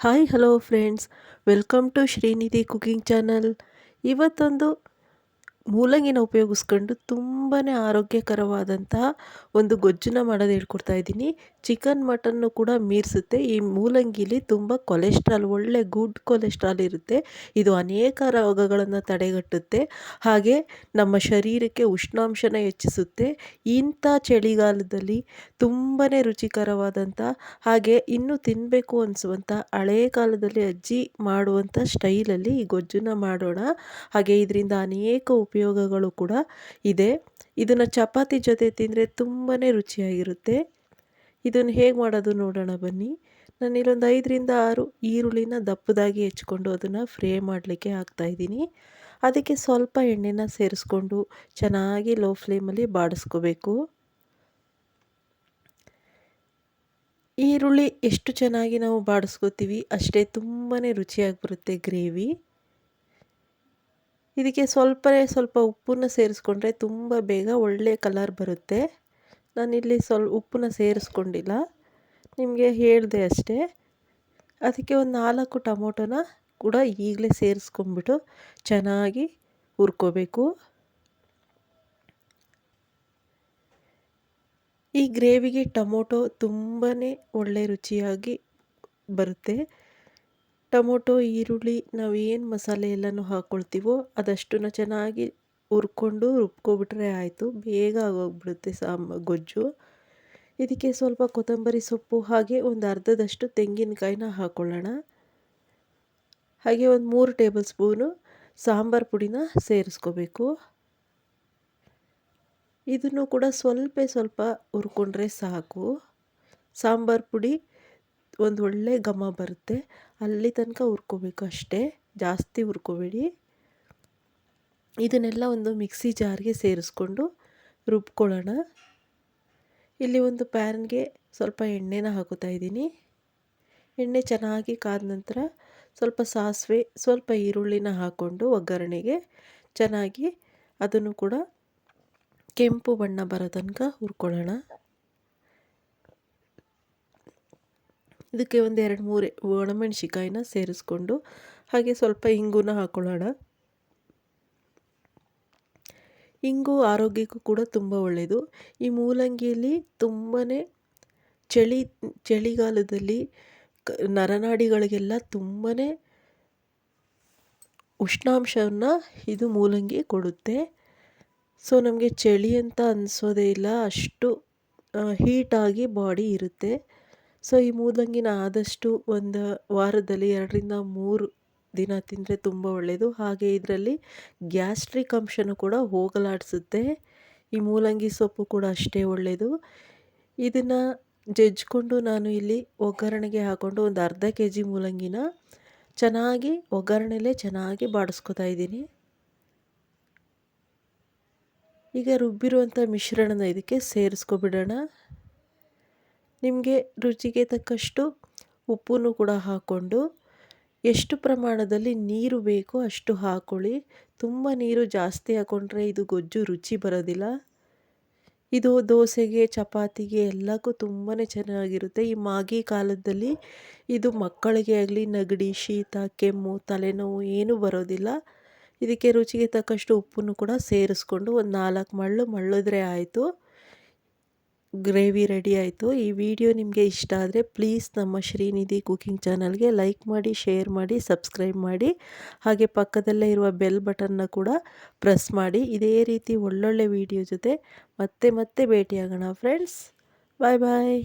Hi hello friends welcome to Srinidhi cooking channel ಇವತ್ತೊಂದು ಮೂಲಂಗಿನ ಉಪಯೋಗಿಸ್ಕೊಂಡು ತುಂಬಾ ಆರೋಗ್ಯಕರವಾದಂತಹ ಒಂದು ಗೊಜ್ಜನ್ನ ಮಾಡೋದು ಹೇಳ್ಕೊಡ್ತಾ ಇದ್ದೀನಿ. ಚಿಕನ್, ಮಟನ್ನು ಕೂಡ ಮೀರಿಸುತ್ತೆ. ಈ ಮೂಲಂಗಿಲಿ ತುಂಬ ಕೊಲೆಸ್ಟ್ರಾಲ್, ಒಳ್ಳೆ ಗುಡ್ ಕೊಲೆಸ್ಟ್ರಾಲ್ ಇರುತ್ತೆ. ಇದು ಅನೇಕ ರೋಗಗಳನ್ನು ತಡೆಗಟ್ಟುತ್ತೆ. ಹಾಗೆ ನಮ್ಮ ಶರೀರಕ್ಕೆ ಉಷ್ಣಾಂಶನ ಹೆಚ್ಚಿಸುತ್ತೆ. ಇಂಥ ಚಳಿಗಾಲದಲ್ಲಿ ತುಂಬಾ ರುಚಿಕರವಾದಂಥ ಹಾಗೆ ಇನ್ನೂ ತಿನ್ನಬೇಕು ಅನಿಸುವಂಥ ಹಳೆ ಕಾಲದಲ್ಲಿ ಅಜ್ಜಿ ಮಾಡುವಂಥ ಸ್ಟೈಲಲ್ಲಿ ಈ ಗೊಜ್ಜನ್ನ ಮಾಡೋಣ. ಹಾಗೆ ಇದರಿಂದ ಅನೇಕ ಉಪಯೋಗಗಳು ಕೂಡ ಇದೆ. ಇದನ್ನು ಚಪಾತಿ ಜೊತೆ ತಿಂದರೆ ತುಂಬಾ ರುಚಿಯಾಗಿರುತ್ತೆ. ಇದನ್ನು ಹೇಗೆ ಮಾಡೋದು ನೋಡೋಣ ಬನ್ನಿ. ನಾನು ಇಲ್ಲೊಂದು ಐದರಿಂದ ಆರು ಈರುಳ್ಳಿನ ದಪ್ಪದಾಗಿ ಹೆಚ್ಕೊಂಡು ಅದನ್ನು ಫ್ರೈ ಮಾಡಲಿಕ್ಕೆ ಹಾಕ್ತಾಯಿದ್ದೀನಿ ಅದಕ್ಕೆ ಸ್ವಲ್ಪ ಎಣ್ಣೆನ ಸೇರಿಸ್ಕೊಂಡು ಚೆನ್ನಾಗಿ ಲೋ ಫ್ಲೇಮಲ್ಲಿ ಬಾಡಿಸ್ಕೋಬೇಕು. ಈರುಳ್ಳಿ ಎಷ್ಟು ಚೆನ್ನಾಗಿ ನಾವು ಬಾಡಿಸ್ಕೋತೀವಿ ಅಷ್ಟೇ ತುಂಬಾ ರುಚಿಯಾಗಿ ಬರುತ್ತೆ ಗ್ರೇವಿ. ಇದಕ್ಕೆ ಸ್ವಲ್ಪನೇ ಸ್ವಲ್ಪ ಉಪ್ಪನ್ನು ಸೇರಿಸ್ಕೊಂಡ್ರೆ ತುಂಬ ಬೇಗ ಒಳ್ಳೆಯ ಕಲರ್ ಬರುತ್ತೆ. ನಾನಿಲ್ಲಿ ಸ್ವಲ್ಪ ಉಪ್ಪನ್ನು ಸೇರಿಸ್ಕೊಂಡಿಲ್ಲ. ನಿಮಗೆ ಹೇಳಿದೆ ಅಷ್ಟೇ. ಅದಕ್ಕೆ ಒಂದು ನಾಲ್ಕು ಟೊಮೊಟೊನ ಕೂಡ ಈಗಲೇ ಸೇರಿಸ್ಕೊಂಬಿಟ್ಟು ಚೆನ್ನಾಗಿ ಹುರ್ಕೋಬೇಕು. ಈ ಗ್ರೇವಿಗೆ ಟೊಮೊಟೊ ತುಂಬಾ ಒಳ್ಳೆ ರುಚಿಯಾಗಿ ಬರುತ್ತೆ. ಟೊಮೊಟೊ, ಈರುಳ್ಳಿ ನಾವು ಏನು ಮಸಾಲೆ ಎಲ್ಲನೂ ಹಾಕ್ಕೊಳ್ತೀವೋ ಅದಷ್ಟನ್ನು ಚೆನ್ನಾಗಿ ಹುರ್ಕೊಂಡು ರುಬ್ಕೊಬಿಟ್ರೆ ಆಯಿತು. ಬೇಗ ಆಗೋಗ್ಬಿಡುತ್ತೆ ಸಾಂಬ ಗೊಜ್ಜು. ಇದಕ್ಕೆ ಸ್ವಲ್ಪ ಕೊತ್ತಂಬರಿ ಸೊಪ್ಪು ಹಾಗೆ ಒಂದು ಅರ್ಧದಷ್ಟು ತೆಂಗಿನಕಾಯಿನ ಹಾಕ್ಕೊಳ್ಳೋಣ ಹಾಗೆ ಒಂದು ಮೂರು ಟೇಬಲ್ ಸ್ಪೂನು ಸಾಂಬಾರು ಪುಡಿನ ಸೇರಿಸ್ಕೋಬೇಕು. ಇದನ್ನು ಕೂಡ ಸ್ವಲ್ಪ ಸ್ವಲ್ಪ ಹುರ್ಕೊಂಡ್ರೆ ಸಾಕು. ಸಾಂಬಾರು ಪುಡಿ ಒಂದು ಒಳ್ಳೆ ಘಮ ಬರುತ್ತೆ. ಅಲ್ಲಿ ತನಕ ಹುರ್ಕೋಬೇಕು ಅಷ್ಟೇ. ಜಾಸ್ತಿ ಹುರ್ಕೋಬೇಡಿ. ಇದನ್ನೆಲ್ಲ ಒಂದು ಮಿಕ್ಸಿ ಜಾರ್ಗೆ ಸೇರಿಸ್ಕೊಂಡು ರುಬ್ಕೊಳ್ಳೋಣ. ಇಲ್ಲಿ ಒಂದು ಪ್ಯಾನ್ಗೆ ಸ್ವಲ್ಪ ಎಣ್ಣೆನ ಹಾಕೋತಾ ಇದ್ದೀನಿ. ಎಣ್ಣೆ ಚೆನ್ನಾಗಿ ಕಾದ ನಂತರ ಸ್ವಲ್ಪ ಸಾಸಿವೆ, ಸ್ವಲ್ಪ ಈರುಳ್ಳಿನ ಹಾಕ್ಕೊಂಡು ಒಗ್ಗರಣೆಗೆ ಚೆನ್ನಾಗಿ ಅದನ್ನು ಕೂಡ ಕೆಂಪು ಬಣ್ಣ ಬರೋ ತನಕ ಹುರ್ಕೊಳ್ಳೋಣ. ಇದಕ್ಕೆ ಒಂದು ಎರಡು ಮೂರು ಒಣಮೆಣ್ಸಿಕಾಯಿನ ಸೇರಿಸ್ಕೊಂಡು ಹಾಗೆ ಸ್ವಲ್ಪ ಇಂಗುನ ಹಾಕ್ಕೊಳ್ಳೋಣ ಇಂಗು ಆರೋಗ್ಯಕ್ಕೂ ಕೂಡ ತುಂಬ ಒಳ್ಳೆಯದು ಈ ಮೂಲಂಗಿಯಲ್ಲಿ ತುಂಬಾ ಚಳಿ, ಚಳಿಗಾಲದಲ್ಲಿ ನರನಾಡಿಗಳಿಗೆಲ್ಲ ತುಂಬಾ ಉಷ್ಣಾಂಶವನ್ನು ಇದು ಮೂಲಂಗಿ ಕೊಡುತ್ತೆ. ಸೊ, ನಮಗೆ ಚಳಿ ಅಂತ ಅನಿಸೋದೇ ಇಲ್ಲ. ಅಷ್ಟು ಹೀಟಾಗಿ ಬಾಡಿ ಇರುತ್ತೆ. ಸೊ ಈ ಮೂಲಂಗಿನ ಆದಷ್ಟು ಒಂದು ವಾರದಲ್ಲಿ ಎರಡರಿಂದ ಮೂರು ದಿನ ತಿಂದರೆ ತುಂಬ ಒಳ್ಳೆಯದು ಹಾಗೆ ಇದರಲ್ಲಿ ಗ್ಯಾಸ್ಟ್ರಿಕ್ ಅಂಶನೂ ಕೂಡ ಹೋಗಲಾಡಿಸುತ್ತೆ. ಈ ಮೂಲಂಗಿ ಸೊಪ್ಪು ಕೂಡ ಅಷ್ಟೇ ಒಳ್ಳೆಯದು ಇದನ್ನು ಜಜ್ಜಿಕೊಂಡು ನಾನು ಇಲ್ಲಿ ಒಗ್ಗರಣೆಗೆ ಹಾಕ್ಕೊಂಡು ಒಂದು ಅರ್ಧ ಕೆ ಜಿ ಮೂಲಂಗಿನ ಚೆನ್ನಾಗಿ ಒಗ್ಗರಣೆಲೇ ಚೆನ್ನಾಗಿ ಬಾಡಿಸ್ಕೊತಾ ಇದ್ದೀನಿ. ಈಗ ರುಬ್ಬಿರುವಂಥ ಮಿಶ್ರಣನ ಇದಕ್ಕೆ ಸೇರಿಸ್ಕೊಬಿಡೋಣ. ನಿಮಗೆ ರುಚಿಗೆ ತಕ್ಕಷ್ಟು ಉಪ್ಪನ್ನು ಕೂಡ ಹಾಕ್ಕೊಂಡು ಎಷ್ಟು ಪ್ರಮಾಣದಲ್ಲಿ ನೀರು ಬೇಕೋ ಅಷ್ಟು ಹಾಕ್ಕೊಳ್ಳಿ ತುಂಬ ನೀರು ಜಾಸ್ತಿ ಹಾಕ್ಕೊಂಡ್ರೆ ಇದು ಗೊಜ್ಜು ರುಚಿ ಬರೋದಿಲ್ಲ. ಇದು ದೋಸೆಗೆ, ಚಪಾತಿಗೆ ಎಲ್ಲಕ್ಕೂ ತುಂಬಾ ಚೆನ್ನಾಗಿರುತ್ತೆ. ಈ ಮಾಗಿ ಕಾಲದಲ್ಲಿ ಇದು ಮಕ್ಕಳಿಗೆ ಆಗಲಿ, ನೆಗಡಿ, ಶೀತ, ಕೆಮ್ಮು, ತಲೆನೋವು ಏನೂ ಬರೋದಿಲ್ಲ. ಇದಕ್ಕೆ ರುಚಿಗೆ ತಕ್ಕಷ್ಟು ಉಪ್ಪನ್ನು ಕೂಡ ಸೇರಿಸ್ಕೊಂಡು ಒಂದು ನಾಲ್ಕು ಮಳ್ಳು ಮಳ್ಳಿದ್ರೆ ಆಯಿತು. ಗ್ರೇವಿ ರೆಡಿ ಆಯಿತು. ಈ ವಿಡಿಯೋ ನಿಮಗೆ ಇಷ್ಟ ಆದರೆ ಪ್ಲೀಸ್ ನಮ್ಮ ಶ್ರೀನಿಧಿ ಕುಕಿಂಗ್ ಚಾನಲ್ಗೆ ಲೈಕ್ ಮಾಡಿ, ಶೇರ್ ಮಾಡಿ, ಸಬ್ಸ್ಕ್ರೈಬ್ ಮಾಡಿ. ಹಾಗೆ ಪಕ್ಕದಲ್ಲೇ ಇರುವ ಬೆಲ್ ಬಟನ್ನ ಕೂಡ ಪ್ರೆಸ್ ಮಾಡಿ. ಇದೇ ರೀತಿ ಒಳ್ಳೊಳ್ಳೆ ವಿಡಿಯೋ ಜೊತೆ ಮತ್ತೆ ಮತ್ತೆ ಭೇಟಿಯಾಗೋಣ ಫ್ರೆಂಡ್ಸ್ ಬಾಯ್ ಬಾಯ್